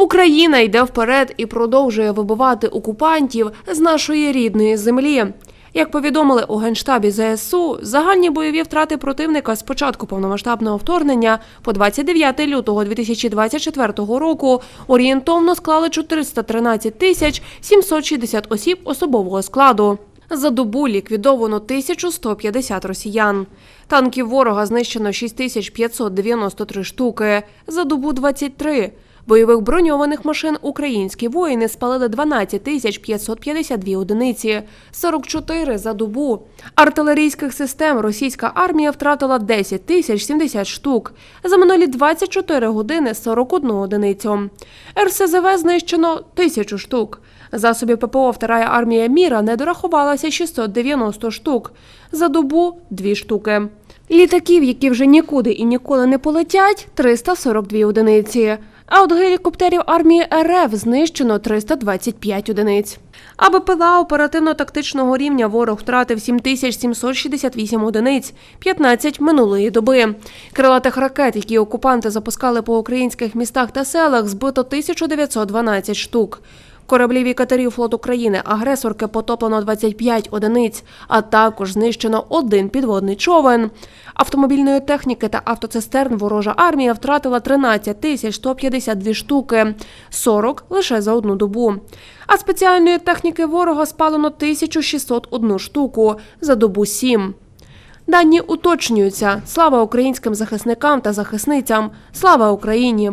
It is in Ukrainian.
Україна йде вперед і продовжує вибивати окупантів з нашої рідної землі. Як повідомили у генштабі ЗСУ, загальні бойові втрати противника з початку повномасштабного вторгнення по 29 лютого 2024 року орієнтовно склали 413 тисяч 760 осіб особового складу. За добу ліквідовано 1150 росіян. Танків ворога знищено 6593 штуки, за добу 23. Бойових броньованих машин українські воїни спалили 12 тисяч 552 одиниці, 44 за добу. Артилерійських систем російська армія втратила 10 тисяч 70 штук. За минулі 24 години 41 одиницю. РСЗВ знищено тисячу штук. Засобів ППО Вторая армія міра не дорахувалася 690 штук. За добу – 2 штуки. Літаків, які вже нікуди і ніколи не полетять, 342 одиниці. А от гелікоптерів армії РФ знищено 325 одиниць. А БПЛА оперативно-тактичного рівня ворог втратив 7768 одиниць, 15 минулої доби. Крилатих ракет, які окупанти запускали по українських містах та селах, збито 1912 штук. Кораблів і катерів флоту країни агресорки потоплено 25 одиниць, а також знищено один підводний човен. Автомобільної техніки та автоцистерн ворожа армія втратила 13 тисяч 152 штуки, 40 лише за одну добу. А спеціальної техніки ворога спалено 1601 штуку, за добу 7. Дані уточнюються. Слава українським захисникам та захисницям! Слава Україні!